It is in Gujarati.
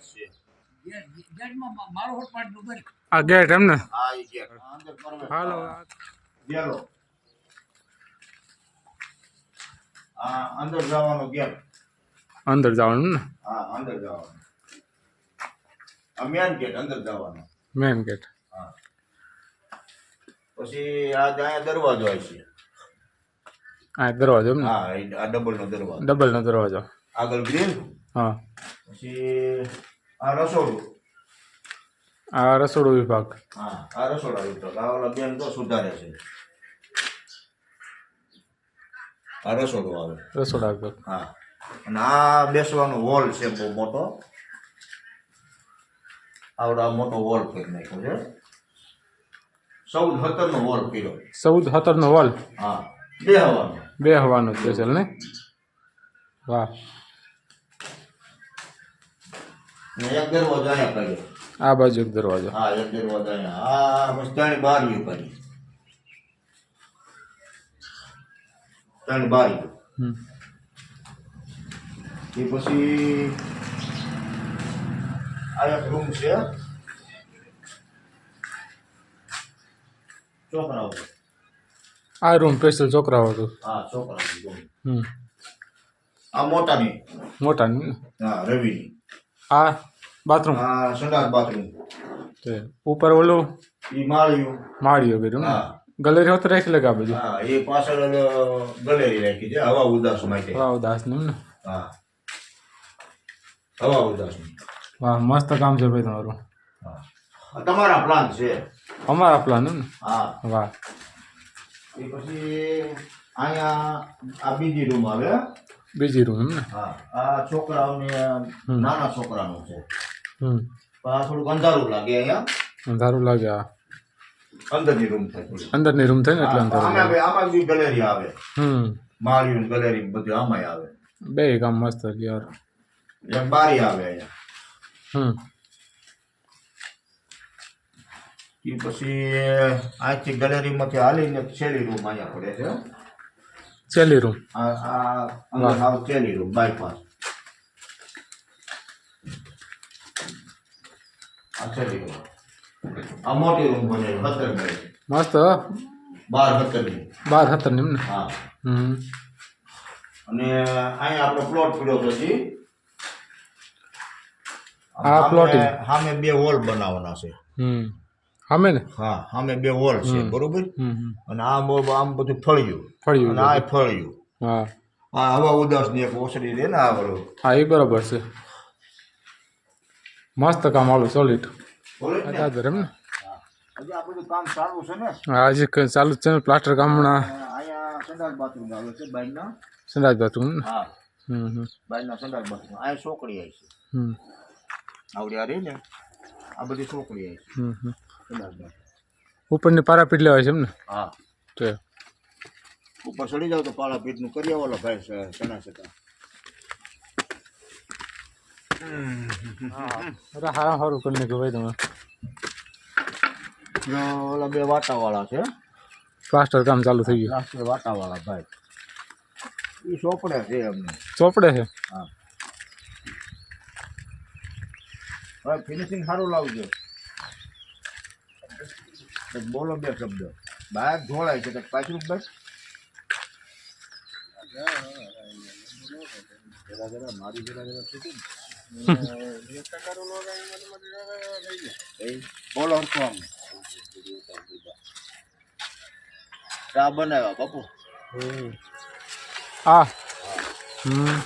છે મારો હોટ પાડનું કરી આ ગેટ એમ ને? હા એ ગેટ. અંદર પ્રવેશ હાલો. ગેલો. આ અંદર જવાનો ગેટ અંદર જવાનું ને? હા અંદર જવાનું. આ મેન ગેટ અંદર જવાનો. મેન ગેટ હા. પછી આ અહીંયા દરવાજો આવશે છે. આ દરવાજો એમ ને? હા આ ડબલ નો દરવાજો. ડબલ નો દરવાજો. આગળ ગ્રીલ? હા. પછી આ રસોડું. આ રસોડું વિભાગ. હા આ રસોડા વિભાગ. આ ઓલા બેન તો સુધારે છે. આ રસોડું આવે. રસોડા વિભાગ. હા. અને આ બેસવાનો હોલ છે બહુ મોટો. આવડો આ મોટો હોલ કરી નાખ્યો છે. ચૌદ હતરનો હોલ કર્યો. ચૌદ સત્તર નો હોલ હા. બે હવાનો બે હવાનો સ્પેશિયલ ને? વાહ. એક દરવાજો અહીંયા પડ્યો. આ બાજુ એક દરવાજો. હા એક દરવાજો અહીંયા. આ બસ ત્રણ બારીઓ કરી ત્રણ બારીઓ એ પછી આ એક રૂમ છે. છોકરાઓ આ રૂમ સ્પેશિયલ છોકરાઓ હતું. હા છોકરાઓ હમ. આ મોટાની. મોટાની હા રવિની. આ બાથરૂમ? હા સંડાસ બાથરૂમ. તે ઉપર ઓલું એ માળિયું. માળિયો કર્યું ગલેરી હોત રાખી લગા બધું હા એ પાછળ ગલેરી રાખી છે હવા ઉદાસ માટે. વાહ દાસ ને હા. હવા ઉદાસ વાહ મસ્ત કામ છે ભાઈ તમારું. હા. તમારા પ્લાન છે. અમારા પ્લાન એમ ને? હા. વાહ. એ પછી અહીંયા આ બીજી રૂમ આવે બીજી રૂમ એમ ને હા આ છોકરાઓને નાના છોકરાનું છે. હમ. પણ આ થોડુંક અંધારું લાગે અહીંયા. અંધારું લાગે આ અંદરની રૂમ થાય અંદરની રૂમ થાય ને એટલે અંધારું લાગે. આમાં બી ગેલેરી આવે. હમ. માળિયું ગેલેરી બધું આમાંય આવે. બે કામ મસ્ત યાર. એક બારી આવે અહીંયા. હમ. એ પછી આથી ગેલેરીમાંથી હાલીને છેલ્લી રૂમ અહીંયા પડે છે. છેલ્લી રૂમ છેલ્લી રૂમ બાયપાસ છેલ્લી રૂમ આ મોટી રૂમ બને બાય મસ્ત બાર સત્તરની બાર સત્તરની ને હા હમ અને અહીંયા આપણો પ્લોટ પડ્યો પછી આ પ્લોટ. સામે બે હોલ બનાવવાના છે હમ અમે ને હા સામે બે હોલ છે બરોબર? અને આમ આમ બધું ફળ્યું. ફળ્યું અને આ ફળ્યું. હા. આ હવા ઉદાસની એક ઓસડી રે ને આ ઓલું હા એ બરોબર છે. મસ્ત કામ આવું સોલિડ બરાબર ને? એમ ને? હજી આ કામ ચાલુ છે પ્લાસ્ટર કામ હમણાં સંડાસ બાથરૂમ ને? હા. હમ હમ. સંડાસ બાથરૂમ આ છોકરી આવી છે. હમ. આ રહી ને? આ બધી છોકરી આવી. ઉપરની પારાપીટ લેવાય છે એમ ને? હા. તો ઉપર ચડી જાવ તો પારાપીટનું કરી આવો ભાઈ સણા સતા હારા સારું કરી નાખ્યું ભાઈ તમે. ઓલા બે વાટાવાળા છે. પ્લાસ્ટર કામ ચાલુ થઈ ગયું. રાષ્ટ્રીય વાટાવાળા ભાઈ. એ ચોપડે છે એમને. ચોપડે છે? હા. હવે ફિનિશિંગ સારું લાવજો. બોલો બે શબ્દ. બહાર ધોળાય છે પાછું બસ. જરા જરા, મારી જરા બનાવ્યા, બાપુ? હા. હમ.